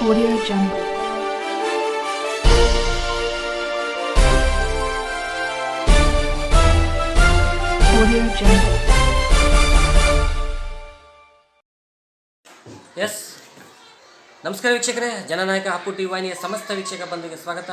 Audio Jungle. Audio Jungle. S ನಮಸ್ಕಾರ ವೀಕ್ಷಕರೇ ಜನನಾಯಕ Appu T ವಾಹಿನಿಯ ಸಮಸ್ತ ವೀಕ್ಷಕ ಬಂಧುಗೆ ಸ್ವಾಗತ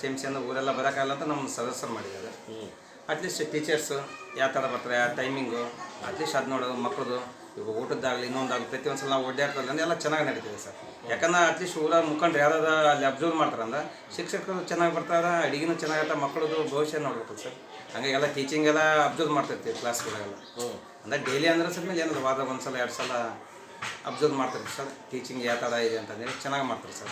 ಎಸ್ ಟಿ ಎಂ ಸಿ ಅಂದ್ರೆ ಊರೆಲ್ಲ ಬರೋಕ್ಕಾಗಲ್ಲ ಅಂತ ನಮ್ಮ ಸದಸ್ಯರು ಮಾಡಿದ್ದಾರೆ. ಅಟ್ಲೀಸ್ಟ್ ಟೀಚರ್ಸು ಯಾವ ಥರ ಬರ್ತಾರೆ ಯಾವ ಟೈಮಿಂಗು ಅಟ್ಲೀಸ್ಟ್ ಅದು ನೋಡೋದು ಮಕ್ಕಳದು ಈಗ ಊಟದ್ದಾಗಲಿ ಇನ್ನೊಂದಾಗಲಿ ಒಂದು ಸಲ ನಾವು ಎಲ್ಲ ಚೆನ್ನಾಗಿ ನಡೀತಿದೆ ಸರ್. ಯಾಕಂದ್ರೆ ಅಟ್ಲೀಸ್ಟ್ ಊರ ಮುಖಂಡ್ರು ಯಾವ್ದಾದ್ರು ಅಲ್ಲಿ ಅಬ್ಸರ್ವ್ ಮಾಡ್ತಾರಂದ್ರೆ ಶಿಕ್ಷಕರು ಚೆನ್ನಾಗಿ ಬರ್ತಾರೆ ಅಡಿಗೆನೂ ಚೆನ್ನಾಗಿರ್ತಾರೆ ಮಕ್ಕಳದು ಭವಿಷ್ಯ ನೋಡ್ಬೇಕು ಸರ್. ಹಂಗಾಗಿ ಎಲ್ಲ ಟೀಚಿಂಗ್ ಎಲ್ಲ ಅಬ್ಸರ್ವ್ ಮಾಡ್ತಿರ್ತೀವಿ ಕ್ಲಾಸ್ಗಳಿಗೆಲ್ಲ ಅಂದರೆ ಡೈಲಿ ಅಂದ್ರೆ ಸರ್ ಮೇಲೆ ಏನಿಲ್ಲ ವಾರ ಒಂದು ಸಲ ಎರಡು ಸಲ ಅಬ್ಸರ್ವ್ ಮಾಡ್ತಾರೆ ಸರ್ ಟೀಚಿಂಗ್ ಯಾವ ಥರ ಇದೆ ಅಂತಂದೇಳಿ ಚೆನ್ನಾಗಿ ಮಾಡ್ತಾರೆ ಸರ್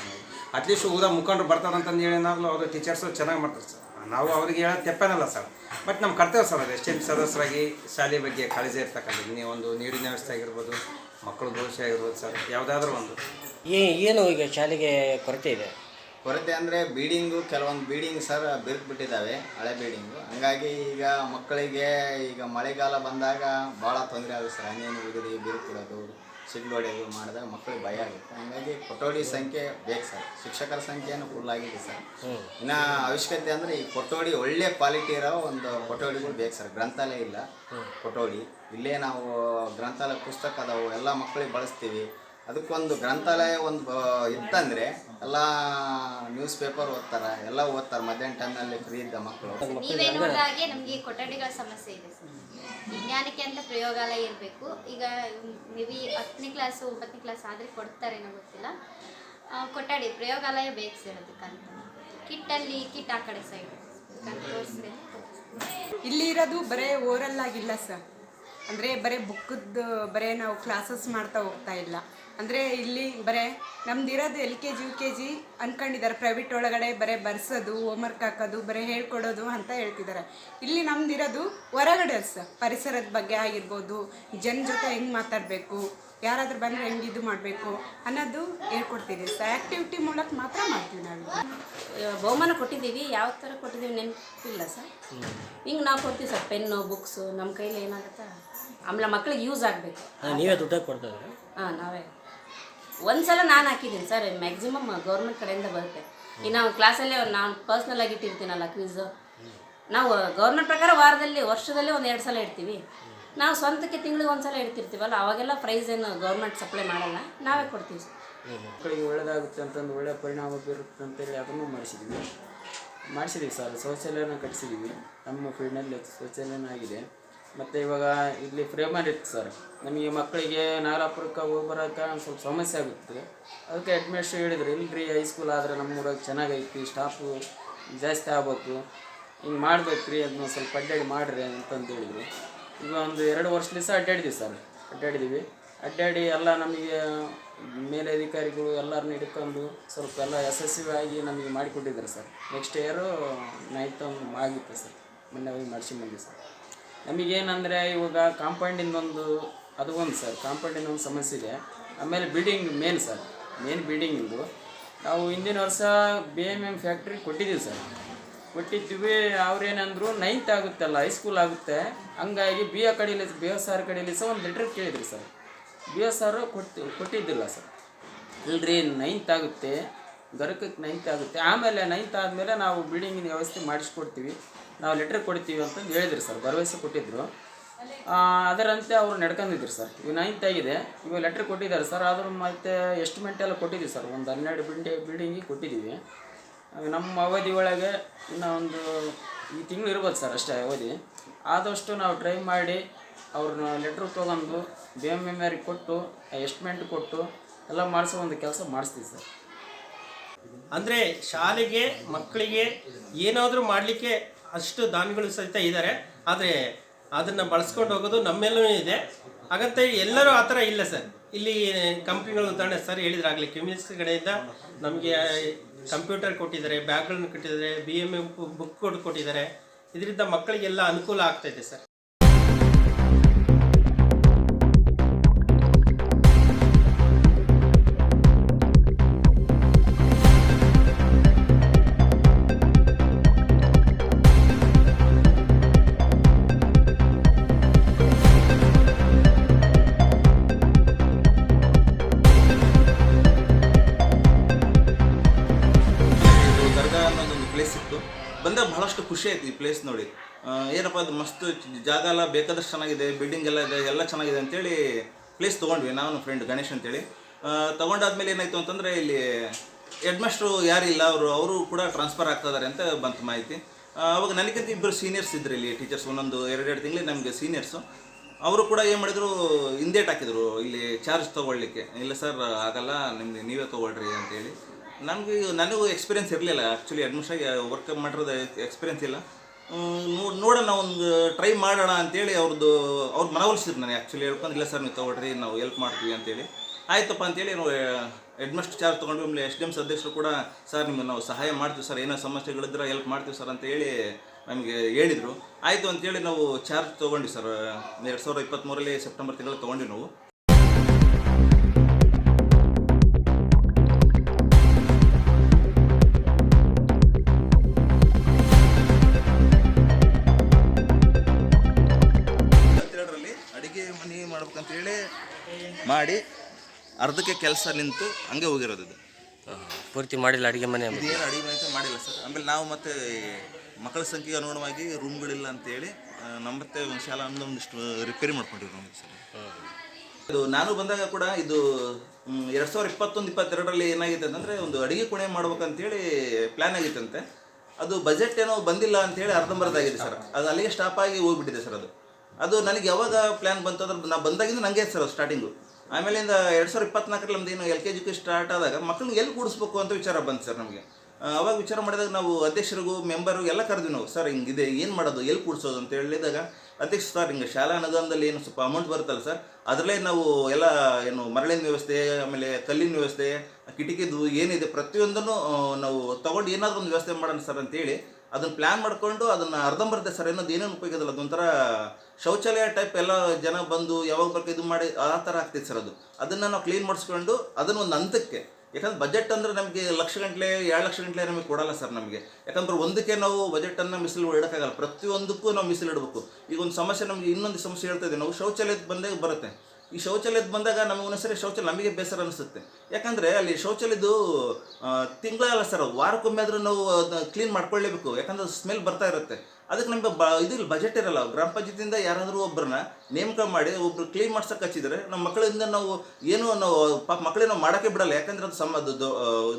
ಅಟ್ಲೀಸ್ಟ್ ಊರ ಮುಖಂಡ್ರು ಬರ್ತಾರೆ ಅಂತಂದು ಹೇಳಿ ಏನಾದರೂ ಅವರು ಟೀಚರ್ಸು ಚೆನ್ನಾಗಿ ಮಾಡ್ತಾರೆ ಸರ್. ನಾವು ಅವ್ರಿಗೆ ಹೇಳೋದು ತೆಪ್ಪನಲ್ಲ ಸರ್. ಬಟ್ ನಮ್ಮ ಕರ್ತವ್ಯ ಸರ್ ಅದು ಎಷ್ಟೇ ಸದಸ್ಯರಾಗಿ ಶಾಲೆ ಬಗ್ಗೆ ಕಾಳಜಿ ಇರ್ತಕ್ಕಂಥದ್ದು. ನೀವು ಒಂದು ನೀರಿನ ವ್ಯವಸ್ಥೆ ಆಗಿರ್ಬೋದು ಮಕ್ಕಳು ಭವಿಷ್ಯ ಆಗಿರ್ಬೋದು ಸರ್ ಯಾವುದಾದ್ರೂ ಒಂದು. ಏ ಏನು ಈಗ ಶಾಲೆಗೆ ಕೊರತೆ ಇದೆ? ಕೊರತೆ ಅಂದರೆ ಬೀಡಿಂಗು ಕೆಲವೊಂದು ಬೀಡಿಂಗ್ ಸರ್ ಬಿರುಕು ಬಿಟ್ಟಿದ್ದಾವೆ ಹಳೆ ಬೀಡಿಂಗು. ಹಂಗಾಗಿ ಈಗ ಮಕ್ಕಳಿಗೆ ಈಗ ಮಳೆಗಾಲ ಬಂದಾಗ ಭಾಳ ತೊಂದರೆ ಆಗುತ್ತೆ ಸರ್. ಹಂಗೇನು ಉಗುರಿ ಬಿರುಕು ಬಿಡೋದು. ಸಿಡ್ಲು ಹೊಡೆಯೋದು ಮಾಡಿದಾಗ ಮಕ್ಕಳಿಗೆ ಭಯ ಆಗುತ್ತೆ. ಹಂಗಾಗಿ ಪಟೋಡಿ ಸಂಖ್ಯೆ ಬೇಕು ಸರ್. ಶಿಕ್ಷಕರ ಸಂಖ್ಯೆನೂ ಫುಲ್ ಆಗಿದೆ ಸರ್. ಇನ್ನು ಅವಶ್ಯಕತೆ ಅಂದರೆ ಈ ಪಟೋಡಿ ಒಳ್ಳೆ ಕ್ವಾಲಿಟಿ ಇರೋ ಒಂದು ಕೊಠಡಿಗಳು ಬೇಕು ಸರ್. ಗ್ರಂಥಾಲಯ ಇಲ್ಲ. ಪಟೋಡಿ ಇಲ್ಲೇ ನಾವು ಗ್ರಂಥಾಲಯ ಪುಸ್ತಕ ಅದಾವು ಎಲ್ಲ ಮಕ್ಕಳಿಗೆ ಬಳಸ್ತೀವಿ. ಅದಕ್ಕೊಂದು ಗ್ರಂಥಾಲಯ ಒಂದು ಇತ್ತಂದರೆ ಎಲ್ಲ ನ್ಯೂಸ್ ಪೇಪರ್ ಓದ್ತಾರೆ ಎಲ್ಲ ಓದ್ತಾರೆ. ಮಧ್ಯಾಹ್ನ ಟೈಮ್ನಲ್ಲಿ ಫ್ರೀ ಇದ್ದ ಮಕ್ಕಳು ನಮಗೆ ಕೊಠಡಿಗಳ ಸಮಸ್ಯೆ ಇದೆ ಸರ್. ವಿಜ್ಞಾನಕ್ಕೆ ಅಂತ ಪ್ರಯೋಗಾಲಯ ಇರಬೇಕು. ಈಗ ಮೇ ಬಿ ಹತ್ತನೇ ಕ್ಲಾಸು ಒಂಬತ್ತನೇ ಕ್ಲಾಸ್ ಆದರೆ ಕೊಡ್ತಾರೇನೋ ಗೊತ್ತಿಲ್ಲ. ಕೊಟ್ಟಾಡಿ ಪ್ರಯೋಗಾಲಯ ಬೇಕು ಸರ್ ಅದಕ್ಕಂತ. ಕಿಟ್ಟಲ್ಲಿ ಕಿಟ್ ಆ ಕಡೆ ಸೈಡ್ ಇಲ್ಲಿ ಇರೋದು ಬರೇ ಓರಲ್ ಆಗಿಲ್ಲ ಸರ್ ಅಂದರೆ ಬರೀ ಬುಕ್ಕದ್ದು ಬರೇ ನಾವು ಕ್ಲಾಸಸ್ ಮಾಡ್ತಾ ಹೋಗ್ತಾ ಇಲ್ಲ. ಅಂದರೆ ಇಲ್ಲಿ ಬರೇ ನಮ್ದು ಇರೋದು L K G U K G ಅನ್ಕೊಂಡಿದ್ದಾರೆ. Private ಒಳಗಡೆ ಬರೀ ಬರ್ಸೋದು ಹೋಮ್ವರ್ಕ್ ಹಾಕೋದು ಬರೀ ಹೇಳ್ಕೊಡೋದು ಅಂತ ಹೇಳ್ತಿದ್ದಾರೆ. ಇಲ್ಲಿ ನಮ್ದು ಇರೋದು ಹೊರಗಡೆ ಸರ್ ಪರಿಸರದ ಬಗ್ಗೆ ಆಗಿರ್ಬೋದು ಜನ ಜೊತೆ ಹೆಂಗೆ ಮಾತಾಡಬೇಕು ಯಾರಾದರೂ ಬಂದರೆ ಹೆಂಗೆ ಇದು ಮಾಡಬೇಕು ಅನ್ನೋದು ಹೇಳ್ಕೊಡ್ತೀವಿ ಸರ್ ಆ್ಯಕ್ಟಿವಿಟಿ ಮೂಲಕ ಮಾತ್ರ ಮಾಡ್ತೀವಿ ನಾವು ಬಹುಮಾನ ಕೊಟ್ಟಿದ್ದೀವಿ. ಯಾವ ಥರ ಕೊಟ್ಟಿದ್ದೀವಿ ನೆನಪಿಲ್ಲ ಸರ್. ಹಿಂಗೆ ನಾವು ಕೊಡ್ತೀವಿ ಸರ್ ಪೆನ್ನು ಬುಕ್ಸು ನಮ್ಮ ಕೈಲಿ ಏನಾಗುತ್ತೆ? ಆಮೇಲೆ ಮಕ್ಳಿಗೆ ಯೂಸ್ ಆಗಬೇಕು. ನೀವೇ ದುಡ್ಡಾಗಿ ಕೊಡ್ತಾರೆ? ಹಾಂ ನಾವೇ. ಒಂದು ಸಲ ನಾನು ಹಾಕಿದ್ದೀನಿ ಸರ್ ಮ್ಯಾಕ್ಸಿಮಮ್ ಗೌರ್ಮೆಂಟ್ ಕಡೆಯಿಂದ ಬರುತ್ತೆ. ಈಗ ನಾವು ಕ್ಲಾಸಲ್ಲಿ ನಾನು ಪರ್ಸ್ನಲ್ ಆಗಿ ಇಟ್ಟಿರ್ತೀನಲ್ಲ ಕ್ವಿಝ್ ನಾವು ಗೌರ್ಮೆಂಟ್ ಪ್ರಕಾರ ವಾರದಲ್ಲಿ, ವರ್ಷದಲ್ಲಿ ಒಂದು ಎರಡು ಸಲ ಇಡ್ತೀವಿ. ನಾವು ಸ್ವಂತಕ್ಕೆ ತಿಂಗಳಿಗೆ ಒಂದು ಸಲ ಇಡ್ತಿರ್ತೀವಲ್ಲ, ಅವಾಗೆಲ್ಲ ಪ್ರೈಸ್ ಏನು ಗೌರ್ಮೆಂಟ್ ಸಪ್ಲೈ ಮಾಡಲ್ಲ, ನಾವೇ ಕೊಡ್ತೀವಿ. ಸರ್ ಮಕ್ಕಳಿಗೆ ಒಳ್ಳೆಯದಾಗುತ್ತೆ ಅಂತಂದು ಒಳ್ಳೆಯ ಪರಿಣಾಮ ಬೀರುತ್ತೆ ಅಂತೇಳಿ ಅದನ್ನು ಮಾಡಿಸಿದ್ವಿ. ಮಾಡಿಸಿದ್ದೀವಿ ಸರ್, ಶೌಚಾಲಯನ ಕಟ್ಟಿಸಿದ್ದೀವಿ ನಮ್ಮ ಫೀಲ್ಡ್ನಲ್ಲಿ ಶೌಚಾಲಯನ ಆಗಿದೆ. ಮತ್ತು ಇವಾಗ ಇಲ್ಲಿ ಫ್ರೇಮರ್ ಇತ್ತು ಸರ್ ನಮಗೆ ಮಕ್ಕಳಿಗೆ ನಾಗಲಾಪುರಕ್ಕೆ ಹೋಗಿ ಬರೋಕೆ ಒಂದು ಸ್ವಲ್ಪ ಸಮಸ್ಯೆ ಆಗುತ್ತೆ. ಅದಕ್ಕೆ ಅಡ್ಮಿಷನ್ ಹೇಳಿದ್ರು ಇಲ್ಲರಿ ಹೈಸ್ಕೂಲ್ ಆದರೆ ನಮ್ಮೂರಾಗ ಚೆನ್ನಾಗೈತಿ ಸ್ಟಾಫು ಜಾಸ್ತಿ ಆಗ್ಬೇಕು. ಹಿಂಗೆ ಮಾಡ್ಬೇಕು ರೀ ಅದನ್ನ ಸ್ವಲ್ಪ ಅಡ್ಡಾಡಿ ಮಾಡಿರಿ ಅಂತಂದು ಹೇಳಿದ್ರು. ಈಗ ಒಂದು ಎರಡು ವರ್ಷ ದಿವಸ ಅಡ್ಡಾಡಿದ್ವಿ ಸರ್ ಅಡ್ಡಾಡಿದ್ವಿ. ಅಡ್ಡಾಡಿ ಎಲ್ಲ ನಮಗೆ ಮೇಲಧಿಕಾರಿಗಳು ಎಲ್ಲರನ್ನ ಹಿಡ್ಕೊಂಡು ಸ್ವಲ್ಪ ಎಲ್ಲ ಯಶಸ್ವಿಯಾಗಿ ನಮಗೆ ಮಾಡಿಕೊಟ್ಟಿದ್ದಾರೆ ಸರ್ ನೆಕ್ಸ್ಟ್ ಇಯರು ನೈಟ್ ಆಗಿತ್ತು ಸರ್ ಮೊನ್ನೆ ಹೋಗಿ ಮಾಡಿಸಿ ಸರ್ ನಮಗೇನಂದರೆ ಇವಾಗ ಕಾಂಪೌಂಡಿಂದ ಒಂದು, ಅದು ಒಂದು ಸರ್ ಕಾಂಪೌಂಡಿಂದ ಒಂದು ಸಮಸ್ಯೆ ಇದೆ. ಆಮೇಲೆ ಬಿಲ್ಡಿಂಗ್ ಮೇನ್ ಸರ್ ಮೇನ್ ಬಿಲ್ಡಿಂಗಿಂದು ನಾವು ಹಿಂದಿನ ವರ್ಷ ಬಿ ಎಂ ಎಂ ಫ್ಯಾಕ್ಟ್ರಿ ಕೊಟ್ಟಿದ್ದೀವಿ ಸರ್ ಕೊಟ್ಟಿದ್ದೀವಿ, ಅವ್ರೇನಂದ್ರು ನೈನ್ತ್ ಆಗುತ್ತಲ್ಲ ಹೈಸ್ಕೂಲ್ ಆಗುತ್ತೆ. ಹಂಗಾಗಿ ಬಿ ಎ ಕಡೆಯಲ್ಲಿ ಬಿ ಎಸ್ ಆರ್ ಕಡೆಯಲ್ಲಿ ಸಹ ಒಂದು ಲೆಟ್ರ್ ಕೇಳಿದ್ರಿ ಸರ್ ಬಿ ಎಸ್ ಆರು ಕೊಟ್ಟು, ಕೊಟ್ಟಿದ್ದಿಲ್ಲ ಸರ್ ಇಲ್ಲರಿ ನೈನ್ತ್ ಆಗುತ್ತೆ. ಗರಕಕ್ಕೆ ನೈನ್ತ್ ಆಗುತ್ತೆ. ಆಮೇಲೆ ನೈನ್ತ್ ಆದಮೇಲೆ ನಾವು ಬಿಲ್ಡಿಂಗಿನ ವ್ಯವಸ್ಥೆ ಮಾಡಿಸ್ಕೊಡ್ತೀವಿ. ನಾವು ಲೆಟ್ರ್ ಕೊಡ್ತೀವಿ ಅಂತಂದು ಹೇಳಿದ್ರು ಸರ್, ಭರವಸೆ ಕೊಟ್ಟಿದ್ದರು ಅದರಂತೆ ಅವರು ನಡ್ಕೊಂಡಿದ್ರು ಸರ್. ಇವು ನೈನ್ತ್ ಆಗಿದೆ. ಇವಾಗ ಲೆಟ್ರ್ ಕೊಟ್ಟಿದ್ದಾರೆ ಸರ್. ಆದರೂ ಮತ್ತೆ ಎಸ್ಟಿಮೇಟ್ ಎಲ್ಲ ಕೊಟ್ಟಿದ್ದೀವಿ ಸರ್. ಒಂದು ಹನ್ನೆರಡು ಬಿಲ್ಡಿ, ಬಿಲ್ಡಿಂಗಿಗೆ ಕೊಟ್ಟಿದ್ದೀವಿ. ನಮ್ಮ ಅವಧಿ ಒಳಗೆ ಇನ್ನೂ ಒಂದು ಈ ತಿಂಗಳು ಇರ್ಬೋದು ಸರ್ ಅಷ್ಟೇ ಅವಧಿ. ಆದಷ್ಟು ನಾವು ಟ್ರೈ ಮಾಡಿ ಅವ್ರನ್ನ ಲೆಟ್ರ್ ತೊಗೊಂಡು ಬಿ ಎಂ ಎಂ ಆರಿಗೆ ಕೊಟ್ಟು ಎಸ್ಟಿಮೇಟ್ ಕೊಟ್ಟು ಎಲ್ಲ ಮಾಡಿಸೋ ಒಂದು ಕೆಲಸ ಮಾಡಿಸ್ತೀವಿ ಸರ್. ಅಂದರೆ ಶಾಲೆಗೆ, ಮಕ್ಕಳಿಗೆ ಏನಾದರೂ ಮಾಡಲಿಕ್ಕೆ ಅಷ್ಟು ದಾನಿಗಳು ಸಹಿತ ಇದ್ದಾರೆ ಆದರೆ ಅದನ್ನು ಬಳಸ್ಕೊಂಡು ಹೋಗೋದು ನಮ್ಮೆಲ್ಲೂ ಇದೆ. ಹಾಗಂತ ಎಲ್ಲರೂ ಆ ಥರ ಇಲ್ಲ ಸರ್. ಇಲ್ಲಿ ಕಂಪ್ನಿಗಳು ಉದಾಹರಣೆ ಸರ್ ಹೇಳಿದ್ರಾಗಲಿ ಕೆಮಿಸ್ ಕಡೆಯಿಂದ ನಮಗೆ ಕಂಪ್ಯೂಟರ್ ಕೊಟ್ಟಿದ್ದಾರೆ ಬ್ಯಾಗ್ಗಳನ್ನು ಕೊಟ್ಟಿದ್ದಾರೆ ಬಿ ಎಂ ಎ ಬುಕ್ ಕೊಟ್ಟಿದ್ದಾರೆ. ಇದರಿಂದ ಮಕ್ಕಳಿಗೆಲ್ಲ ಅನುಕೂಲ ಆಗ್ತೈತೆ ಸರ್. ಖುಷಿ ಆಯ್ತು ಈ ಪ್ಲೇಸ್ ನೋಡಿ. ಏನಪ್ಪ, ಅದು ಮಸ್ತ್ ಜಾಗ ಎಲ್ಲ ಬೇಕಾದಷ್ಟು ಚೆನ್ನಾಗಿದೆ ಬಿಲ್ಡಿಂಗ್ ಎಲ್ಲ ಇದೆ, ಎಲ್ಲ ಚೆನ್ನಾಗಿದೆ ಅಂತೇಳಿ ಪ್ಲೇಸ್ ತೊಗೊಂಡ್ವಿ ನಾನು ಫ್ರೆಂಡ್ ಗಣೇಶ್ ಅಂತೇಳಿ. ತೊಗೊಂಡಾದ್ಮೇಲೆ ಏನಾಯ್ತು ಅಂತಂದರೆ ಇಲ್ಲಿ ಹೆಡ್ ಮಾಸ್ಟ್ರು ಯಾರಿಲ್ಲ ಅವರು ಅವರು ಕೂಡ ಟ್ರಾನ್ಸ್ಫರ್ ಆಗ್ತಾ ಇದಾರೆ ಅಂತ ಬಂತು ಮಾಹಿತಿ. ಅವಾಗ ನನಗಿಂತ ಇಬ್ಬರು ಸೀನಿಯರ್ಸ್ ಇದ್ರು ಇಲ್ಲಿ ಟೀಚರ್ಸ್ ಒಂದೊಂದು ಎರಡೆರಡು ತಿಂಗಳು ನಮಗೆ ಸೀನಿಯರ್ಸು ಅವರು ಕೂಡ ಏನು ಮಾಡಿದ್ರು, ಹಿಂದೇಟ್ ಹಾಕಿದ್ರು, ಇಲ್ಲಿ ಚಾರ್ಜ್ ತೊಗೊಳ್ಲಿಕ್ಕೆ ಇಲ್ಲ ಸರ್ ಆಗಲ್ಲ, ನಿಮಗೆ ನೀವೇ ತೊಗೊಳ್ರಿ ಅಂತೇಳಿ. ನನಗೆ ನನಗೂ ಎಕ್ಸ್ಪೀರಿಯನ್ಸ್ ಇರಲಿಲ್ಲ ಆ್ಯಕ್ಚುಲಿ ಅಡ್ಮಿಷನ್ ವರ್ಕ್ ಮಾಡಿರೋದು ಎಕ್ಸ್ಪೀರಿಯನ್ಸ್ ಇಲ್ಲ. ನೋಡೋಣ, ಒಂದು ಟ್ರೈ ಮಾಡೋಣ ಅಂತೇಳಿ ಅವ್ರದ್ದು ಅವ್ರು ಮನವೊಲಿಸಿದ್ರು ನಾನು ಆ್ಯಕ್ಚುಲಿ ಹೇಳ್ಕೊಂಡು, ಇಲ್ಲ ಸರ್, ನೀವು ತೊಗೊಳ್ರಿ, ನಾವು ಹೆಲ್ಪ್ ಮಾಡ್ತೀವಿ ಅಂತೇಳಿ. ಆಯ್ತಪ್ಪ ಅಂತೇಳಿ ನಾವು ಅಡ್ಮಿಸ್ಟ್ ಚಾರ್ಜ್ ತೊಗೊಂಡು, ಆಮೇಲೆ ಎಸ್ ಡಿ ಎಂ ಅಧ್ಯಕ್ಷರು ಕೂಡ, ಸರ್, ನಿಮಗೆ ನಾವು ಸಹಾಯ ಮಾಡ್ತೀವಿ ಸರ್ ಏನೋ ಸಮಸ್ಯೆಗಳಿದ್ರೆ ಹೆಲ್ಪ್ ಮಾಡ್ತೀವಿ ಸರ್ ಅಂತ ಹೇಳಿ ನಮಗೆ ಹೇಳಿದರು. ಆಯಿತು ಅಂತೇಳಿ ನಾವು ಚಾರ್ಜ್ ತೊಗೊಂಡ್ವಿ ಸರ್ ಎರಡು ಸಾವಿರದ ಇಪ್ಪತ್ತ್ಮೂರಲ್ಲಿ ಸೆಪ್ಟೆಂಬರ್ ತಿಂಗಳಲ್ಲಿ ತೊಗೊಂಡ್ವಿ ನಾವು. ಅರ್ಧಕ್ಕೆ ಕೆಲಸ ನಿಂತು ಹಂಗೆ ಹೋಗಿರೋದು ಇದು. ಪೂರ್ತಿ ಮಾಡಿಲ್ಲ ಅಡುಗೆ ಮನೆ ಏನು ಅಡುಗೆ ಮನೆ ಮಾಡಿಲ್ಲ ಸರ್. ಆಮೇಲೆ ನಾವು ಮತ್ತೆ ಮಕ್ಕಳ ಸಂಖ್ಯೆಗೆ ಅನುಗುಣವಾಗಿ ರೂಮ್ಗಳಿಲ್ಲ ಅಂತೇಳಿ ನಮ್ಮತ್ತೆ ಶಾಲಾ ಅಂದ ಒಂದು ಶಾಲಾ ಒಂದೊಂದಿಷ್ಟು ರಿಪೇರಿ ಮಾಡ್ಕೊಂಡಿವಿ ಸರ್. ಇದು ನಾನು ಬಂದಾಗ ಕೂಡ ಇದು ಎರಡು ಸಾವಿರದ ಇಪ್ಪತ್ತೊಂದು ಇಪ್ಪತ್ತೆರಡರಲ್ಲಿ ಏನಾಗಿದೆ ಅಂತಂದರೆ ಒಂದು ಅಡಿಗೆ ಕೋಣೆ ಮಾಡ್ಬೇಕಂತೇಳಿ ಪ್ಲ್ಯಾನ್ ಆಗಿತ್ತಂತೆ. ಅದು ಬಜೆಟ್ ಏನೋ ಬಂದಿಲ್ಲ ಅಂತೇಳಿ ಅರ್ಧಂಬರ್ಧಾಗಿದೆ ಸರ್. ಅದು ಅಲ್ಲಿಗೆ ಸ್ಟಾಪ್ ಆಗಿ ಹೋಗ್ಬಿಟ್ಟಿದೆ ಸರ್ ಅದು. ಅದು ನನಗೆ ಯಾವಾಗ ಪ್ಲ್ಯಾನ್ ಬಂತು ಅಂದ್ರೆ ನಾ ಬಂದಾಗಿಂದ ನನಗೆ ಸರ್ ಸ್ಟಾರ್ಟಿಂಗು ಆಮೇಲಿಂದ ಎರಡು ಸಾವಿರದ ಇಪ್ಪತ್ನಾಲ್ಕರಲ್ಲಿ ನಮ್ದು ಏನು ಎಲ್ ಕೆ ಜಿ ಸ್ಟಾರ್ಟ್ ಆದಾಗ ಮಕ್ಕಳನ್ನ ಎಲ್ಲಿ ಕೂಡಿಸ್ಬೇಕು ಅಂತ ವಿಚಾರ ಬಂತು ಸರ್ ನಮಗೆ. ಅವಾಗ ವಿಚಾರ ಮಾಡಿದಾಗ ನಾವು ಅಧ್ಯಕ್ಷರಿಗೂ ಮೆಂಬರು ಎಲ್ಲ ಕರೆದ್ವಿ ನಾವು, ಸರ್, ಹಿಂಗಿದೆ, ಏನು ಮಾಡೋದು, ಎಲ್ಲಿ ಕೂಡಿಸೋದು? ಅಂತ ಹೇಳಿದಾಗ, ಅಧ್ಯಕ್ಷ, ಸರ್, ಹಿಂಗೆ ಶಾಲಾ ಅನುದಾನದಲ್ಲಿ ಏನು ಸ್ವಲ್ಪ ಅಮೌಂಟ್ ಬರುತ್ತಲ್ಲ ಸರ್ ಅದರಲ್ಲೇ ನಾವು ಎಲ್ಲ ಏನು ಮರಳಿನ ವ್ಯವಸ್ಥೆ, ಆಮೇಲೆ ಕಲ್ಲಿನ ವ್ಯವಸ್ಥೆ, ಕಿಟಕಿದು ಏನಿದೆ ಪ್ರತಿಯೊಂದನ್ನು ನಾವು ತಗೊಂಡು ಏನಾದರೂ ಒಂದು ವ್ಯವಸ್ಥೆ ಮಾಡೋಣ ಸರ್ ಅಂತೇಳಿ ಅದನ್ನು ಪ್ಲ್ಯಾನ್ ಮಾಡಿಕೊಂಡು ಅದನ್ನು ಅರ್ಧಂಬರ್ಧ ಸರ್ ಅನ್ನೋದು ಏನೇನು ಉಪಯೋಗದಲ್ಲ ಅದೊಂಥರ ಶೌಚಾಲಯ ಟೈಪ್ ಎಲ್ಲ ಜನ ಬಂದು ಯಾವಾಗ ಬರ್ಕ ಇದು ಮಾಡಿ ಆ ಥರ ಆಗ್ತೈತೆ ಸರ್ ಅದು. ಅದನ್ನು ನಾವು ಕ್ಲೀನ್ ಮಾಡಿಸ್ಕೊಂಡು ಅದನ್ನು ಒಂದು ಹಂತಕ್ಕೆ ಯಾಕಂದ್ರೆ ಬಜೆಟ್ ಅಂದ್ರೆ ನಮಗೆ ಲಕ್ಷ ಗಂಟಲೆ, ಎರಡು ಲಕ್ಷ ಗಂಟಲೆ ನಮಗೆ ಕೊಡಲ್ಲ ಸರ್ ನಮಗೆ. ಯಾಕಂದ್ರೆ ಒಂದಕ್ಕೆ ನಾವು ಬಜೆಟನ್ನು ಮೀಸಲು ಇಡೋಕ್ಕಾಗಲ್ಲ. ಪ್ರತಿಯೊಂದಕ್ಕೂ ನಾವು ಮೀಸಲು ಇಡಬೇಕು. ಈಗ ಒಂದು ಸಮಸ್ಯೆ ನಮಗೆ ಇನ್ನೊಂದು ಸಮಸ್ಯೆ ಹೇಳ್ತಾ ಇದ್ದೀವಿ ನಾವು ಶೌಚಾಲಯದ ಬಂದಾಗ ಬರುತ್ತೆ. ಈ ಶೌಚಾಲಯದ ಬಂದಾಗ ನಮಗೆ ಒಂದೊಂದ್ಸರಿ ಶೌಚಾಲಯ ನಮಗೆ ಬೇಸರ ಅನಿಸುತ್ತೆ. ಯಾಕಂದರೆ ಅಲ್ಲಿ ಶೌಚಾಲಯದು ತಿಂಗಳಲ್ಲ ಸರ್ ವಾರಕ್ಕೊಮ್ಮೆ ಆದರೂ ನಾವು ಕ್ಲೀನ್ ಮಾಡ್ಕೊಳ್ಳೇಬೇಕು. ಯಾಕಂದ್ರೆ ಸ್ಮೆಲ್ ಬರ್ತಾ ಇರುತ್ತೆ. ಅದಕ್ಕೆ ನಮಗೆ ಬ, ಇದು ಬಜೆಟ್ ಇರಲ್ಲ. ಗ್ರಾಮ ಪಂಚಾಯತಿಯಿಂದ ಯಾರಾದರೂ ಒಬ್ಬರನ್ನ ನೇಮಕ ಮಾಡಿ ಒಬ್ರು ಕ್ಲೀನ್ ಮಾಡ್ಸಕ್ಕೆ ಹಚ್ಚಿದ್ರೆ ನಮ್ಮ ಮಕ್ಕಳಿಂದ ನಾವು ಏನು ನಾವು, ಪಾಪ ಮಕ್ಕಳಿಗೆ ನಾವು ಮಾಡೋಕ್ಕೆ ಬಿಡಲ್ಲ. ಯಾಕಂದ್ರೆ ಅದು ಸಮ, ಅದು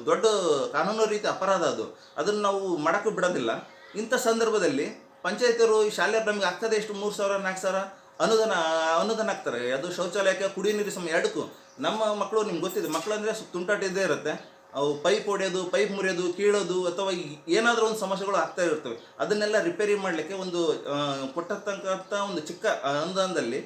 ದೊಡ್ಡ ಕಾನೂನು ರೀತಿ ಅಪರಾಧ ಅದು. ಅದನ್ನು ನಾವು ಮಾಡೋಕ್ಕೂ ಬಿಡೋದಿಲ್ಲ. ಇಂಥ ಸಂದರ್ಭದಲ್ಲಿ ಪಂಚಾಯತಿಯವರು ಈ ಶಾಲೆ ನಮಗೆ ಆಗ್ತದೆ ಎಷ್ಟು? ಮೂರು ಸಾವಿರ, ನಾಲ್ಕು ಸಾವಿರ? ಅನುದಾನ ಅನುದಾನ ಆಗ್ತಾರೆ. ಅದು ಶೌಚಾಲಯಕ್ಕೆ ಕುಡಿಯೋ ನೀರು ಸಮ ಎರಡಕ್ಕೂ. ನಮ್ಮ ಮಕ್ಕಳು, ನಿಮ್ಗೆ ಗೊತ್ತಿದೆ ಮಕ್ಕಳು ಅಂದರೆ ತುಂಟಾಟ ಇದ್ದೇ ಇರುತ್ತೆ. ಅವು ಪೈಪ್ ಹೊಡೆಯೋದು, ಪೈಪ್ ಮುರಿಯೋದು, ಕೀಳೋದು, ಅಥವಾ ಏನಾದರೂ ಒಂದು ಸಮಸ್ಯೆಗಳು ಆಗ್ತಾ ಇರ್ತವೆ. ಅದನ್ನೆಲ್ಲ ರಿಪೇರಿ ಮಾಡಲಿಕ್ಕೆ ಒಂದು ಕೊಟ್ಟತಕ್ಕಂಥ ಒಂದು ಚಿಕ್ಕ ಅನುದಾನದಲ್ಲಿ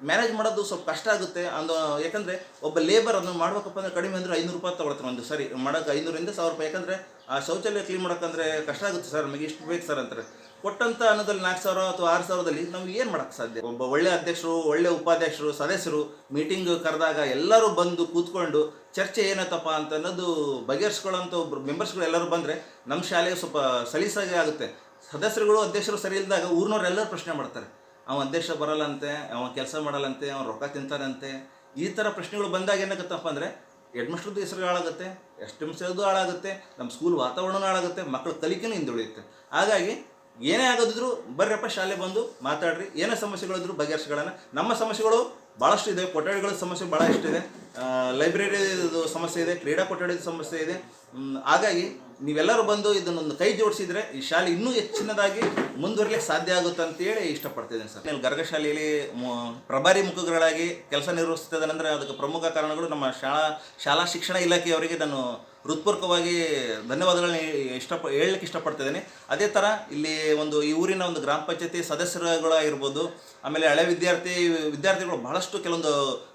ಮ್ಯಾನೇಜ್ ಮಾಡೋದು ಸ್ವಲ್ಪ ಕಷ್ಟ ಆಗುತ್ತೆ. ಅಂದು, ಯಾಕಂದರೆ ಒಬ್ಬ ಲೇಬರ್ ಅದನ್ನು ಮಾಡ್ಬೇಕಪ್ಪ ಅಂದರೆ ಕಡಿಮೆ ಅಂದರೆ ಐನೂರು ರೂಪಾಯಿ ತೊಗೊಳ್ತಾರೆ ಒಂದು ಸರಿ. ಮಾಡೋಕೆ ಐನೂರಿಂದ ಸಾವಿರ ರೂಪಾಯಿ. ಯಾಕಂದರೆ ಆ ಶೌಚಾಲಯ ಕ್ಲೀನ್ ಮಾಡೋಕ್ಕಂದ್ರೆ ಕಷ್ಟ ಆಗುತ್ತೆ ಸರ್, ನಮಗೆ ಇಷ್ಟು ಬೇಕು ಸರ್ ಅಂತಾರೆ. ಕೊಟ್ಟಂಥ ಹಣದಲ್ಲಿ ನಾಲ್ಕು ಸಾವಿರ ಅಥವಾ ಆರು ಸಾವಿರದಲ್ಲಿ ನಾವು ಏನು ಮಾಡೋಕ್ಕೆ ಸಾಧ್ಯ? ಒಬ್ಬ ಒಳ್ಳೆ ಅಧ್ಯಕ್ಷರು, ಒಳ್ಳೆ ಉಪಾಧ್ಯಕ್ಷರು, ಸದಸ್ಯರು ಮೀಟಿಂಗ್ ಕರೆದಾಗ ಎಲ್ಲರೂ ಬಂದು ಕೂತ್ಕೊಂಡು ಚರ್ಚೆ ಏನತ್ತಪ್ಪ ಅಂತ ಅನ್ನೋದು ಬಗೆಹರಿಸ್ಕೊಳ್ಳೋಂಥ ಒಬ್ರು ಮೆಂಬರ್ಸ್ಗಳು ಎಲ್ಲರೂ ಬಂದರೆ ನಮ್ಮ ಶಾಲೆಗೆ ಸ್ವಲ್ಪ ಸಲೀಸಾಗಿ ಆಗುತ್ತೆ. ಸದಸ್ಯರುಗಳು, ಅಧ್ಯಕ್ಷರು ಸರಿ ಇಲ್ಲದಾಗ ಊರಿನವರೆಲ್ಲರೂ ಪ್ರಶ್ನೆ ಮಾಡ್ತಾರೆ. ಅವ ಅಧ್ಯಕ್ಷ ಬರಲ್ಲಂತೆ ಅವನು ಕೆಲಸ ಮಾಡಲ್ಲಂತೆ ಅವನು ರೊಕ್ಕ ತಿಂತಾನಂತೆ. ಈ ಥರ ಪ್ರಶ್ನೆಗಳು ಬಂದಾಗ ಏನಾಗುತ್ತಪ್ಪ ಅಂದರೆ ಹೆಡ್ಮಾಸ್ಟರ್ದು ಹೆಸರು ಹಾಳಾಗುತ್ತೆ ಎಷ್ಟು ಎಂ ಹಾಳಾಗುತ್ತೆ ನಮ್ಮ ಸ್ಕೂಲ್ ವಾತಾವರಣನೂ ಹಾಳಾಗುತ್ತೆ ಮಕ್ಕಳ ಕಲಿಕೆನೂ ಹಿಂದುಳಿಯುತ್ತೆ. ಹಾಗಾಗಿ ಏನೇ ಆಗೋದಿದ್ರು ಬರ್ರಪ್ಪ, ಶಾಲೆ ಬಂದು ಮಾತಾಡ್ರಿ. ಏನೇ ಸಮಸ್ಯೆಗಳಿದ್ರು ಬಗೆಹರಿಸ್ಕೊಳ್ಳೋಣ. ನಮ್ಮ ಸಮಸ್ಯೆಗಳು ಭಾಳಷ್ಟು ಇದೆ. ಕೊಠಡಿಗಳ ಸಮಸ್ಯೆ ಭಾಳಷ್ಟು ಇಷ್ಟಿದೆ. ಲೈಬ್ರರಿದು ಸಮಸ್ಯೆ ಇದೆ, ಕ್ರೀಡಾ ಕೊಠಡಿದ ಸಮಸ್ಯೆ ಇದೆ. ಹಾಗಾಗಿ ನೀವೆಲ್ಲರೂ ಬಂದು ಇದನ್ನೊಂದು ಕೈ ಜೋಡಿಸಿದ್ರೆ ಈ ಶಾಲೆ ಇನ್ನೂ ಹೆಚ್ಚಿನದಾಗಿ ಮುಂದುವರಿಲಿಕ್ಕೆ ಸಾಧ್ಯ ಆಗುತ್ತೆ ಅಂತೇಳಿ ಇಷ್ಟಪಡ್ತಿದ್ದೀನಿ ಸರ್. ಇಲ್ಲಿ ಗರ್ಗ ಶಾಲೆಯಲ್ಲಿ ಪ್ರಭಾರಿ ಮುಖಗಳಾಗಿ ಕೆಲಸ ನಿರ್ವಹಿಸ್ತಿದ್ದೇನೆ ಅಂದರೆ ಅದಕ್ಕೆ ಪ್ರಮುಖ ಕಾರಣಗಳು ನಮ್ಮ ಶಾಲಾ ಶಾಲಾ ಶಿಕ್ಷಣ ಇಲಾಖೆಯವರಿಗೆ ನಾನು ಹೃತ್ಪೂರ್ವಕವಾಗಿ ಧನ್ಯವಾದಗಳನ್ನ ಇಷ್ಟಪ, ಹೇಳಲಿಕ್ಕೆ ಇಷ್ಟಪಡ್ತಿದ್ದೇನೆ. ಅದೇ ಥರ ಇಲ್ಲಿ ಒಂದು ಈ ಊರಿನ ಒಂದು ಗ್ರಾಮ ಪಂಚಾಯತಿ ಸದಸ್ಯರುಗಳಾಗಿರ್ಬೋದು, ಆಮೇಲೆ ಹಳೆ ವಿದ್ಯಾರ್ಥಿ, ವಿದ್ಯಾರ್ಥಿಗಳು ಬಹಳಷ್ಟು ಕೆಲವೊಂದು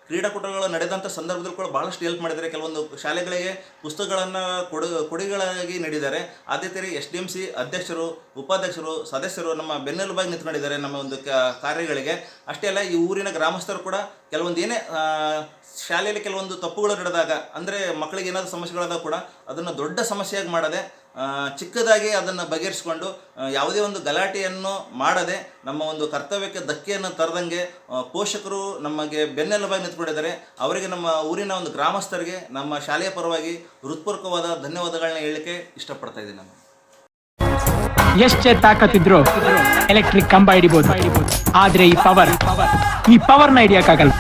ಕ್ರೀಡಾಕೂಟಗಳು ನಡೆದಂಥ ಸಂದರ್ಭದಲ್ಲಿ ಕೂಡ ಭಾಳಷ್ಟು ಹೆಲ್ಪ್ ಮಾಡಿದ್ದಾರೆ. ಕೆಲವೊಂದು ಶಾಲೆಗಳಿಗೆ ಪುಸ್ತಕಗಳನ್ನು ಕೊಡು ಕೊಡುಗೆಗಳಾಗಿ ನೀಡಿದ್ದಾರೆ. ಅದೇ ಎಸ್ ಡಿ ಎಂ ಸಿ ಅಧ್ಯಕ್ಷರು, ಉಪಾಧ್ಯಕ್ಷರು, ಸದಸ್ಯರು ನಮ್ಮ ಬೆನ್ನೆಲುಬಾಗಿ ನಿಂತ್ಕೊಂಡಿದ್ದಾರೆ ನಮ್ಮ ಒಂದು ಕಾರ್ಯಗಳಿಗೆ. ಅಷ್ಟೇ ಅಲ್ಲ, ಈ ಊರಿನ ಗ್ರಾಮಸ್ಥರು ಕೂಡ ಕೆಲವೊಂದು ಏನೇ ಶಾಲೆಯಲ್ಲಿ ಕೆಲವೊಂದು ತಪ್ಪುಗಳು ನಡೆದಾಗ, ಅಂದರೆ ಮಕ್ಕಳಿಗೆ ಏನಾದರೂ ಸಮಸ್ಯೆಗಳಾದಾಗ ಕೂಡ ಅದನ್ನು ದೊಡ್ಡ ಸಮಸ್ಯೆಯಾಗಿ ಮಾಡದೆ ಚಿಕ್ಕದಾಗಿ ಅದನ್ನು ಬಗೆಹರಿಸ್ಕೊಂಡು ಯಾವುದೇ ಒಂದು ಗಲಾಟೆಯನ್ನು ಮಾಡದೆ ನಮ್ಮ ಒಂದು ಕರ್ತವ್ಯಕ್ಕೆ ಧಕ್ಕೆಯನ್ನು ತರದಂಗೆ ಪೋಷಕರು ನಮಗೆ ಬೆನ್ನೆಲುಬಾಗಿ ನಿಂತ್ಕೊಂಡಿದ್ದಾರೆ. ಅವರಿಗೆ ನಮ್ಮ ಊರಿನ ಒಂದು ಗ್ರಾಮಸ್ಥರಿಗೆ ನಮ್ಮ ಶಾಲೆಯ ಪರವಾಗಿ ಹೃತ್ಪೂರ್ವಕವಾದ ಧನ್ಯವಾದಗಳನ್ನ ಹೇಳಲಿಕ್ಕೆ ಇಷ್ಟಪಡ್ತಾ ಇದ್ದೀನಿ ನಾನು. ಎಷ್ಟೇ ತಾಕತ್ತಿದ್ರು ಎಲೆಕ್ಟ್ರಿಕ್ ಕಂಬ ಹಿಡಿಬಹುದು ಆದ್ರೆ ಈ ಪವರ್ ಈ ಪವರ್ನ ಹಿಡಿಯಕ್ಕಾಗಲ್ಲ.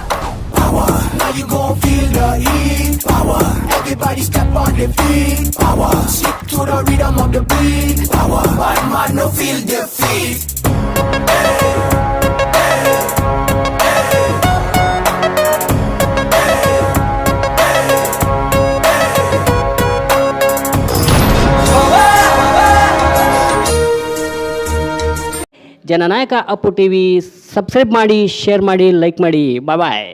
ಜನನಾಯಕ ಅಪ್ಪು ಟಿವಿ ಸಬ್ಸ್ಕ್ರೈಬ್ ಮಾಡಿ ಶೇರ್ ಮಾಡಿ ಲೈಕ್ ಮಾಡಿ ಬಾಯ್ ಬಾಯ್